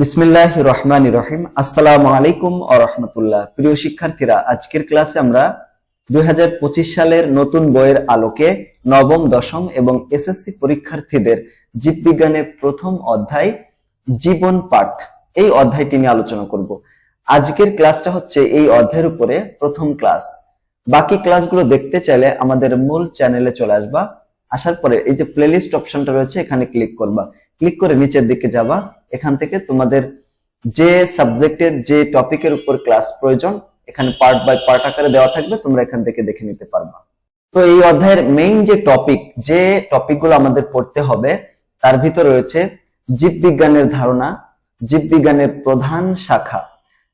বিসমিল্লাহ রহমান রহিম। আসসালামু আলাইকুম ও রহমতুল্লাহ। প্রিয় শিক্ষার্থীরা, আজকের ক্লাসে আমরা দুই সালের নতুন বইয়ের আলোকে নবম, দশম এবং এসএসসি পরীক্ষার্থীদের জীববিজ্ঞানের প্রথম অধ্যায়, জীবন পাঠ এই অধ্যায়টি নিয়ে আলোচনা করব। আজকের ক্লাসটা হচ্ছে এই অধ্যায়ের উপরে প্রথম ক্লাস। বাকি ক্লাসগুলো দেখতে চাইলে আমাদের মূল চ্যানেলে চলে আসবা। আসার পরে এই যে প্লেলিস্ট অপশনটা রয়েছে, এখানে ক্লিক করবা। ক্লিক করে নিচের দিকে যাবা। এখান থেকে তোমাদের যে সাবজেক্টের যে টপিকের উপর ক্লাস প্রয়োজন, এখানে পার্ট বাই পার্ট আকারে দেওয়া থাকবে, তোমরা এখান থেকে দেখে নিতে পারবা। তো এই অধ্যায়ের মেইন যে টপিক যে টপিকগুলো আমাদের পড়তে হবে, তার ভিতর রয়েছে জীববিজ্ঞানের ধারণা, জীববিজ্ঞানের প্রধান শাখা,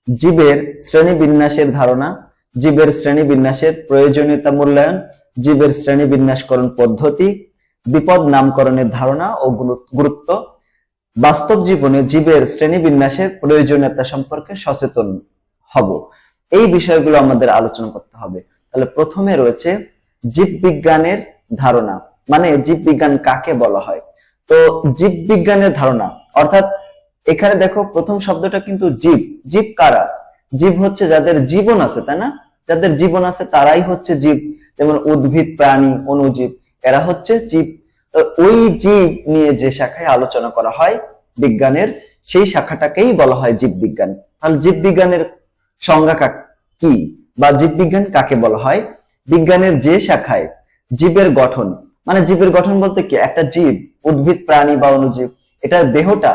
জীবের শ্রেণি বিন্যাসের ধারণা, জীবের শ্রেণি বিন্যাসের প্রয়োজনীয়তা মূল্যায়ন, জীবের শ্রেণি বিন্যাসকরণ পদ্ধতি বিপদ নামকরণের ধারণা ও গুরুত্ব, বাস্তব জীবনে জীবের শ্রেণি বিন্যাসের প্রয়োজনীয়তা সম্পর্কে সচেতন হব। এই বিষয়গুলো আমাদের আলোচনা করতে হবে। তাহলে প্রথমে রয়েছে জীববিজ্ঞানের ধারণা। মানে জীববিজ্ঞান কাকে বলা হয়? তো জীববিজ্ঞানের ধারণা, অর্থাৎ এখানে দেখো প্রথম শব্দটা কিন্তু জীব। জীব কারা? জীব হচ্ছে যাদের জীবন আছে, তাই না? যাদের জীবন আছে তারাই হচ্ছে জীব। যেমন উদ্ভিদ, প্রাণী, অনুজীব, এরা হচ্ছে জীব। ওই জীব নিয়ে যে শাখায় আলোচনা করা হয় বিজ্ঞানের, সেই শাখাটাকেই বলা হয় জীববিজ্ঞান। তাহলে জীববিজ্ঞানের সংজ্ঞা কি বা জীববিজ্ঞান কাকে বলা হয়? বিজ্ঞানের যে শাখায় জীবের গঠন মানে জীবের গঠন বলতে কি? একটা জীব, উদ্ভিদ, প্রাণী বা অনুজীব, এটার দেহটা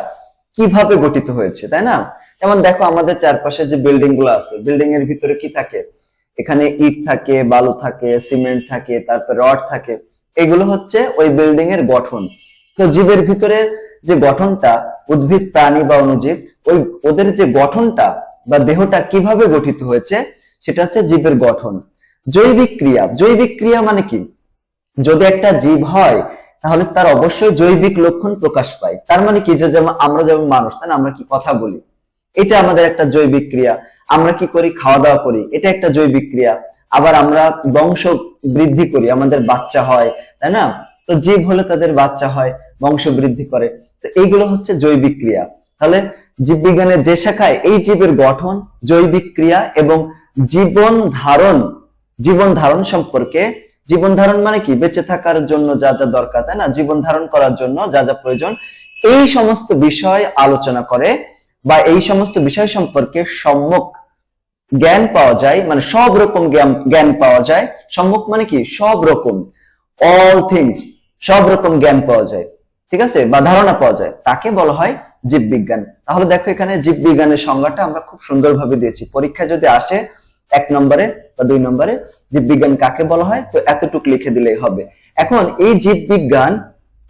কীভাবে গঠিত হয়েছে, তাই না? যেমন দেখো আমাদের চারপাশে যে বিল্ডিংগুলো আছে বিল্ডিং এর ভিতরে কি থাকে? এখানে ইট থাকে, বালু থাকে, সিমেন্ট থাকে, তারপর রড থাকে। এগুলো হচ্ছে ওই বিল্ডিং এর গঠন। তো জীবের ভিতরে যে গঠনটা, উদ্ভিদ, প্রাণী বা অনুজীব, ওই ওদের যে গঠনটা বা দেহটা কীভাবে গঠিত হয়েছে, সেটা হচ্ছে জীবের গঠন। জৈবিক ক্রিয়া। জৈবিক ক্রিয়া মানে কি? যদি একটা জীব হয়, তাহলে তার অবশ্যই জৈবিক লক্ষণ প্রকাশ পায়। তার মানে কি? যে যেমন আমরা যেমন মানুষ, তাই আমরা কি কথা বলি? এটা আমাদের একটা জৈবিক ক্রিয়া। আমরা কি করি? খাওয়া দাওয়া করি। এটা একটা জৈবিক ক্রিয়া। আবার আমরা বংশ বৃদ্ধি করি, আমাদের বাচ্চা হয়, তাই না? তো জীব হলে তাদের বাচ্চা হয়, বংশ বৃদ্ধি করে। তো এইগুলো হচ্ছে জৈবিক ক্রিয়া। তাহলে জীববিজ্ঞানের যে শাখায় এই জীবের গঠন, জৈবিক ক্রিয়া এবং জীবন ধারণ জীবন ধারণ সম্পর্কে, জীবন ধারণ মানে কি? বেঁচে থাকার জন্য যা যা দরকার, তাই না? জীবন ধারণ করার জন্য যা যা প্রয়োজন, এই সমস্ত বিষয় আলোচনা করে বা এই সমস্ত বিষয় সম্পর্কে সম্যক জ্ঞান পাওয়া যায় মানে সব রকম জ্ঞান পাওয়া যায়। সম্মুখ মানে কি? সব রকম অল থিংস সব রকম জ্ঞান পাওয়া যায়। ঠিক আছে? বা ধারণা পাওয়া যায়। তাকে বলা হয় জীববিজ্ঞান। তাহলে দেখো এখানে জীববিজ্ঞানের সংজ্ঞাটা আমরা খুব সুন্দরভাবে দিয়েছি। পরীক্ষা যদি আসে এক নম্বরে বা দুই নম্বরে, জীববিজ্ঞান কাকে বলা হয়? তো এতটুকু লিখে দিলেই হবে। এখন এই জীববিজ্ঞান,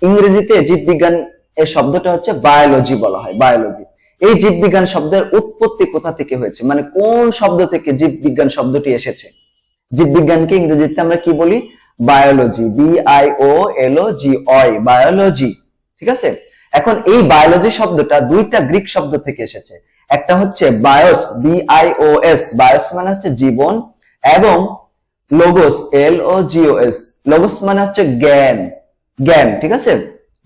ইংরেজিতে জীববিজ্ঞান এর শব্দটা হচ্ছে বায়োলজি বলা হয় বায়োলজি এই জীববিজ্ঞান শব্দের উৎপত্তি কোথা থেকে হয়েছে? মানে কোন শব্দ থেকে জীববিজ্ঞান শব্দটি এসেছে? জীববিজ্ঞানকে ইংরেজিতে আমরা কি বলি? Biology B I O L O G Y biology ঠিক আছে? এখন এই বায়োলজি শব্দটা দুইটা গ্রিক শব্দ থেকে এসেছে। একটা হচ্ছে bios B I O S bios মানে হচ্ছে জীবন, এবং logos L O G O S logos মানে হচ্ছে জ্ঞান জ্ঞান, ঠিক আছে?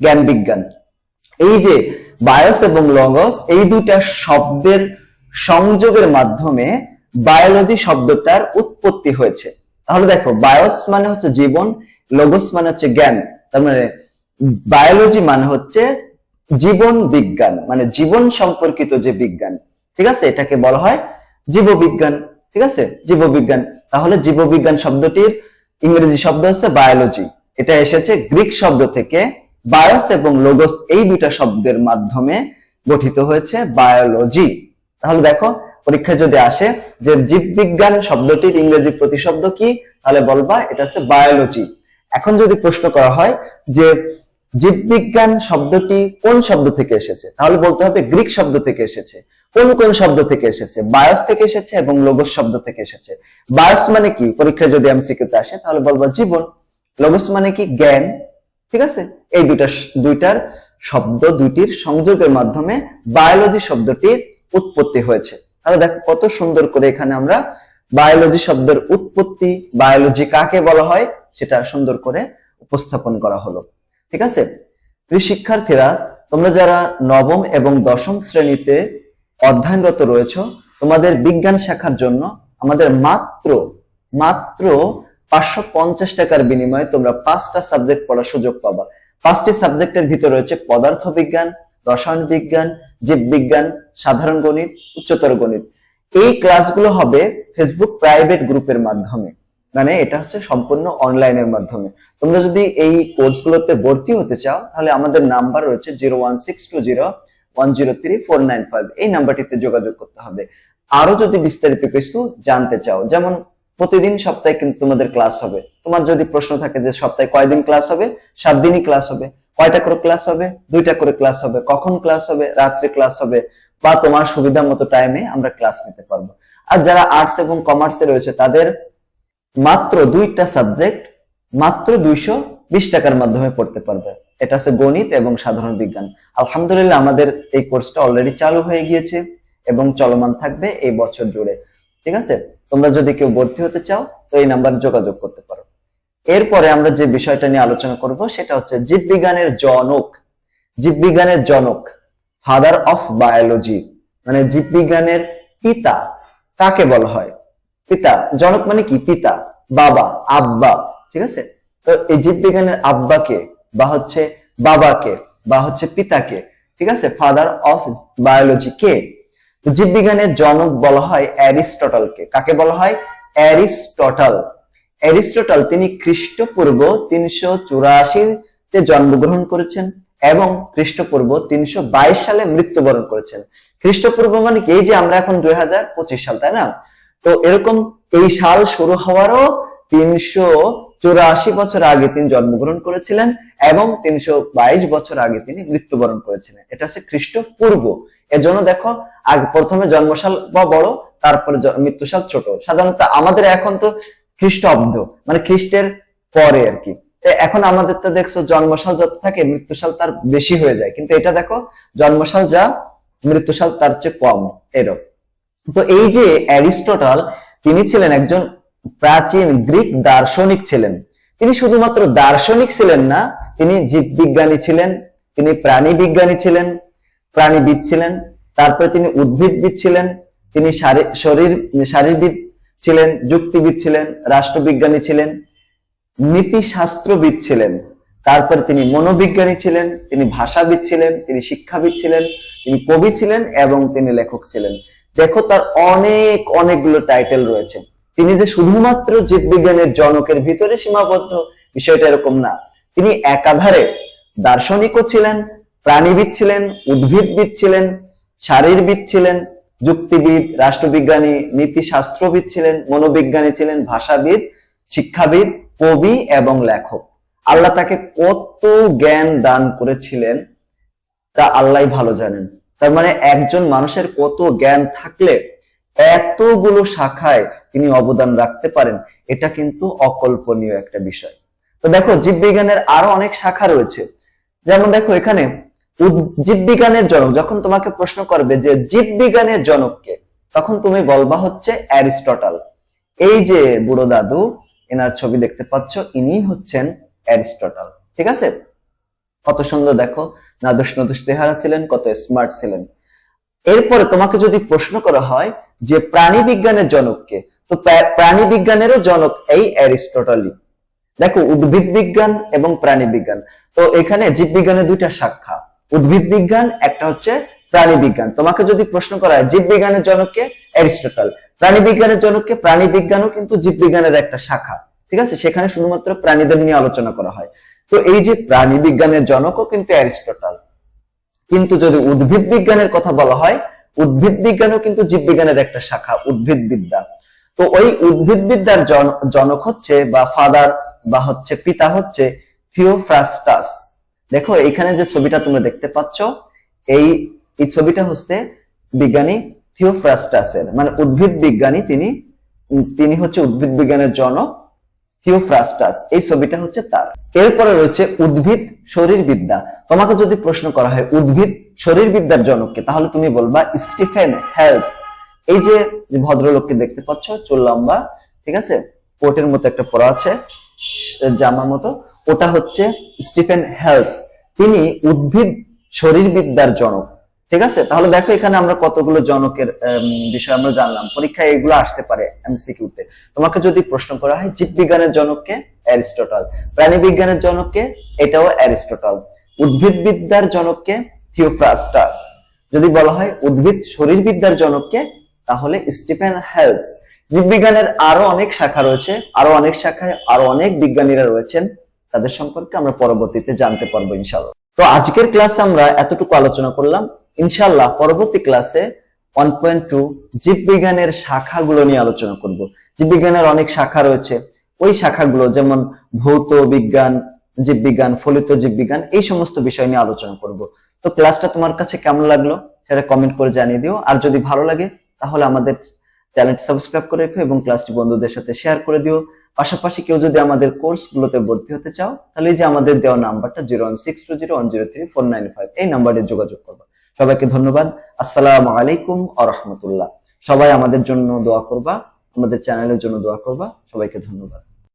জ্ঞান বিজ্ঞান। এই যে বায়োস এবং লগস এই দুইটা শব্দের সংযোগের মাধ্যমে বায়োলজি শব্দটার উৎপত্তি হয়েছে। তাহলে দেখো বায়োস মানে হচ্ছে জীবন লগোস মানে হচ্ছে জ্ঞান। তার মানে বায়োলজি মানে হচ্ছে জীবন বিজ্ঞান মানে জীবন সম্পর্কিত যে বিজ্ঞান। ঠিক আছে? এটাকে বলা হয় জীববিজ্ঞান। ঠিক আছে? জীববিজ্ঞান। তাহলে জীববিজ্ঞান শব্দটির ইংরেজি শব্দ হচ্ছে বায়োলজি এটা এসেছে গ্রিক শব্দ থেকে বায়োস এবং লোগোস এই দুইটা শব্দের মাধ্যমে গঠিত হয়েছে বায়োলজি তাহলে দেখো, পরীক্ষায় যদি আসে যে জীববিজ্ঞান শব্দটির ইংরেজি প্রতিশব্দ কি, তাহলে বলবা এটা হচ্ছে বায়োলজি এখন যদি প্রশ্ন করা হয় যে জীববিজ্ঞান শব্দটি কোন শব্দ থেকে এসেছে, তাহলে বলতে হবে গ্রিক শব্দ থেকে এসেছে। কোন কোন শব্দ থেকে এসেছে? বায়োস থেকে এসেছে এবং লোগোস শব্দ থেকে এসেছে। বায়োস মানে কি? পরীক্ষায় যদি আমি এমসিকিউতে আসে, তাহলে বলব জীবন। লোগোস মানে কি? জ্ঞান। ঠিক আছে? এই দুইটা দুইটার শব্দ দুইটির সংযোগের মাধ্যমে বায়োলজি শব্দটির উৎপত্তি হয়েছে। তাহলে দেখো কত সুন্দর করে এখানে আমরা বায়োলজি শব্দের উৎপত্তি বায়োলজি কাকে বলা হয়, সেটা সুন্দর করে উপস্থাপন করা হলো। ঠিক আছে? প্রিয় শিক্ষার্থীরা, তোমরা যারা নবম এবং দশম শ্রেণীতে অধ্যয়নরত রয়েছে, তোমাদের বিজ্ঞান শাখার জন্য আমাদের মাত্র মাত্র পাঁচশো পঞ্চাশ টাকার বিনিময়ে তোমরা পাঁচটা সাবজেক্ট পড়ার সুযোগ পাবা। পাঁচটি সাবজেক্টের ভিতরে রয়েছে পদার্থ বিজ্ঞান রসায়ন বিজ্ঞান জীববিজ্ঞান, সাধারণ গণিত, উচ্চতর গণিত। এই ক্লাসগুলো হবে ফেসবুক প্রাইভেট গ্রুপের মাধ্যমে। মানে এটা হচ্ছে সম্পূর্ণ অনলাইনের মাধ্যমে। তোমরা যদি এই কোর্সগুলোতে ভর্তি হতে চাও, তাহলে আমাদের নাম্বার রয়েছে zero one six two zero one zero three four nine five এই নাম্বারটিতে যোগাযোগ করতে হবে। আরও যদি বিস্তারিত কিছু জানতে চাও, যেমন প্রতিদিন সপ্তাহে কিন্তু তোমাদের ক্লাস হবে। তোমার যদি প্রশ্ন থাকে যে সপ্তাহে কয়দিন ক্লাস হবে, সাত দিনই ক্লাস হবে, কয়টা করে ক্লাস হবে, দুইটা করে ক্লাস হবে, কখন ক্লাস হবে, রাত্রে ক্লাস হবে, বা তোমার সুবিধা মতো টাইমে আমরা ক্লাস নিতে পারব। আর যারা আর্টস এবং কমার্সে রয়েছে, তাদের মাত্র দুইটা সাবজেক্ট মাত্র দুইশো বিশ টাকার মাধ্যমে পড়তে পারবে। এটা হচ্ছে গণিত এবং সাধারণ বিজ্ঞান। আলহামদুলিল্লাহ আমাদের এই কোর্সটা অলরেডি চালু হয়ে গিয়েছে এবং চলমান থাকবে এই বছর জুড়ে। ঠিক আছে? তোমরা যদি কেউ ভর্তি হতে চাও, তো এই নাম্বার যোগাযোগ করতে পারো। এরপরে আমরা যে বিষয়টা নিয়ে আলোচনা করব, সেটা হচ্ছে জীববিজ্ঞানের জনক। জীববিজ্ঞানের জনক ফাদার অফ বায়োলজি মানে জীববিজ্ঞানের পিতা, কাকে বলা হয়? পিতা, জনক মানে কি? পিতা, বাবা, আব্বা, ঠিক আছে? তো এই জীববিজ্ঞানের আব্বাকে বা হচ্ছে বাবাকে বা হচ্ছে পিতাকে, ঠিক আছে? ফাদার অফ বায়োলজি কে জীববিজ্ঞানের জনক বলা হয় অ্যারিস্টটলকে। কাকে বলা হয়? অ্যারিস্টটল। অ্যারিস্টটল তিনি খ্রিস্টপূর্ব তিনশো চুরাশিতে জন্মগ্রহণ করেছেন এবং খ্রিস্টপূর্ব তিনশো বাইশ সালে মৃত্যুবরণ করেছেন। খ্রিস্টপূর্ব মানে কি? যে আমরা এখন দুই হাজার পঁচিশ সাল, তাই না? তো এরকম এই সাল শুরু হওয়ারও তিনশো চুরাশি বছর আগে তিনি জন্মগ্রহণ করেছিলেন এবং তিনশো বাইশ বছর আগে তিনি মৃত্যুবরণ করেছিলেন। এটা হচ্ছে খ্রিস্টপূর্ব এজন্য দেখো, আগে, প্রথমে জন্মসাল বা বড়, তারপরে মৃত্যুসাল ছোট। সাধারণত আমাদের এখন তো খ্রিস্টাব্দ মানে খ্রিস্টের পরে আর কি। এখন আমাদের তো দেখছ জন্মসাল যত থাকে মৃত্যুসাল তার বেশি হয়ে যায়। কিন্তু এটা দেখো জন্মসাল যা মৃত্যুসাল তার চেয়ে কম, এরকম। তো এই যে অ্যারিস্টটল, তিনি ছিলেন একজন প্রাচীন গ্রিক দার্শনিক ছিলেন। তিনি শুধুমাত্র দার্শনিক ছিলেন না, তিনি জীববিজ্ঞানী ছিলেন, তিনি প্রাণী বিজ্ঞানী ছিলেন, প্রাণীবিদ ছিলেন, তারপরে তিনি উদ্ভিদবিদ ছিলেন, তিনি শরীর, শারীরবিদ ছিলেন, যুক্তিবিদ ছিলেন, রাষ্ট্রবিজ্ঞানী ছিলেন, নীতিশাস্ত্রবিদ ছিলেন, তারপর তিনি মনোবিজ্ঞানী ছিলেন, তিনি ভাষাবিদ ছিলেন, তিনি শিক্ষাবিদ ছিলেন, তিনি কবি ছিলেন এবং তিনি লেখক ছিলেন। দেখো তার অনেক, অনেকগুলো টাইটেল রয়েছে। তিনি যে শুধুমাত্র জীববিজ্ঞানের জনকের ভিতরে সীমাবদ্ধ, বিষয়টা এরকম না। তিনি একাধারে দার্শনিকও ছিলেন, প্রাণীবিদ ছিলেন, উদ্ভিদবিদ ছিলেন, শারীরবিদ ছিলেন, যুক্তিবিদ, রাষ্ট্রবিজ্ঞানী, নীতিশাস্ত্রবিদ ছিলেন, মনোবিজ্ঞানী ছিলেন, ভাষাবিদ, শিক্ষাবিদ, কবি এবং লেখক। আল্লাহ তাকে কত জ্ঞান দান করেছিলেন তা আল্লাহ ভালো জানেন। তার মানে একজন মানুষের কত জ্ঞান থাকলে এতগুলো শাখায় তিনি অবদান রাখতে পারেন, এটা কিন্তু অকল্পনীয় একটা বিষয়। তো দেখো, জীববিজ্ঞানের আরও অনেক শাখা রয়েছে। যেমন দেখো এখানে জীববিজ্ঞানের জনক, যখন তোমাকে প্রশ্ন করবে যে জীববিজ্ঞানের জনককে, তখন তুমি বলবা হচ্ছে অ্যারিস্টটল। এই যে বুড়ো দাদু, এনার ছবি দেখতে পাচ্ছ, ইনি হচ্ছেন অ্যারিস্টটল। ঠিক আছে? কত সুন্দর দেখো নাদুস নদুস তেহারা ছিলেন, কত স্মার্ট ছিলেন। এরপরে তোমাকে যদি প্রশ্ন করা হয় যে প্রাণী বিজ্ঞানের জনককে, তো প্রাণী বিজ্ঞানেরও জনক এই অ্যারিস্টটলই। দেখো, উদ্ভিদ বিজ্ঞান এবং প্রাণী বিজ্ঞান। তো এখানে জীববিজ্ঞানের দুইটা শাখা। উদ্ভিদ বিজ্ঞান, একটা হচ্ছে প্রাণী বিজ্ঞান। তোমাকে যদি প্রশ্ন করা হয় জীববিজ্ঞানের জনককে অ্যারিস্টটল, প্রাণী বিজ্ঞানের জনককে প্রাণী বিজ্ঞানও কিন্তু জীববিজ্ঞানের একটা শাখা। ঠিক আছে? সেখানে শুধুমাত্র প্রাণীদের নিয়ে আলোচনা করা হয়। তো এই যে প্রাণী বিজ্ঞানের জনকও কিন্তু অ্যারিস্টটল। কিন্তু যদি উদ্ভিদ বিজ্ঞানের কথা বলা হয় উদ্ভিদ বিজ্ঞানও কিন্তু জীববিজ্ঞানের একটা শাখা উদ্ভিদ বিদ্যা তো ওই উদ্ভিদ বিদ্যার জনক হচ্ছে বা ফাদার বা হচ্ছে পিতা হচ্ছে থিওফ্রাস্টাস। দেখো, এখানে যে ছবিটা তোমরা দেখতে পাচ্ছ, এই এই ছবিটা হচ্ছে বিজ্ঞানী থিওফ্রাস্টাসের। মানে উদ্ভিদ বিজ্ঞানী তিনি তিনি হচ্ছে উদ্ভিদ বিজ্ঞানের জনক থিওফ্রাস্টাস। এই ছবিটা হচ্ছে তার। এরপরে রয়েছে উদ্ভিদ শরীরবিদ্যা। তোমাকে যদি প্রশ্ন করা হয়, উদ্ভিদ শরীরবিদ্যার জনককে, তাহলে তুমি বলবা স্টিফেন হেলস। এই যে ভদ্রলোককে দেখতে পাচ্ছ, চুল লম্বা, ঠিক আছে? কোটের মতো একটা পরা আছে, জামার মতো। ওটা হচ্ছে স্টিফেন হেলস। তিনি উদ্ভিদ শরীরবিদ্যার জনক, ঠিক আছে? তাহলে দেখো এখানে আমরা কতগুলো জনকের বিষয় আমরা জানলাম। পরীক্ষায় এগুলো আসতে পারে এমসিকিউতে। তোমাকে যদি প্রশ্ন করা হয়, জীববিজ্ঞানের জনককে অ্যারিস্টটল। প্রাণী বিজ্ঞানের জনককে এটাও অ্যারিস্টটল। উদ্ভিদ বিদ্যার জনককে থিওফ্রাস্টাস। যদি বলা হয় উদ্ভিদ শরীরবিদ্যার জনককে, তাহলে স্টিফেন হেলস। জীববিজ্ঞানের আরও অনেক শাখা রয়েছে, আরও অনেক শাখায় আরও অনেক বিজ্ঞানীরা রয়েছেন। তাদের সম্পর্কে আমরা পরবর্তীতে জানতে পারব ইনশাল্লাহ তো আজকের ক্লাসে আমরা এতটুকু আলোচনা করলাম। ইনশাল্লাহ পরবর্তী ক্লাসে ওয়ান পয়েন্ট টু জীববিজ্ঞানের শাখাগুলো নিয়ে আলোচনা করব। জীববিজ্ঞানের অনেক শাখা রয়েছে ওই শাখাগুলো, যেমন ভৌত বিজ্ঞান, জীববিজ্ঞান, ফলিত জীববিজ্ঞান, এই সমস্ত বিষয় নিয়ে আলোচনা করব। তো ক্লাসটা তোমার কাছে কেমন লাগল সেটা কমেন্ট করে জানিয়ে দিও। আর যদি ভালো লাগে, তাহলে আমাদের চ্যানেলটি সাবস্ক্রাইব করে রেখো এবং ক্লাসটি বন্ধুদের সাথে শেয়ার করে দিও। পাশাপাশি কেউ যদি আমাদের কোর্স গুলোতে ভর্তি হতে চাও, তাহলে এই যে আমাদের দেওয়া নাম্বারটা zero one six two zero one zero three four nine five এই নাম্বারে যোগাযোগ করব। সবাইকে ধন্যবাদ। আসসালামু আলাইকুম আ রহমতুল্লাহ। সবাই আমাদের জন্য দোয়া করবা। আমাদের চ্যানেলের জন্য দোয়া করবা। সবাইকে ধন্যবাদ।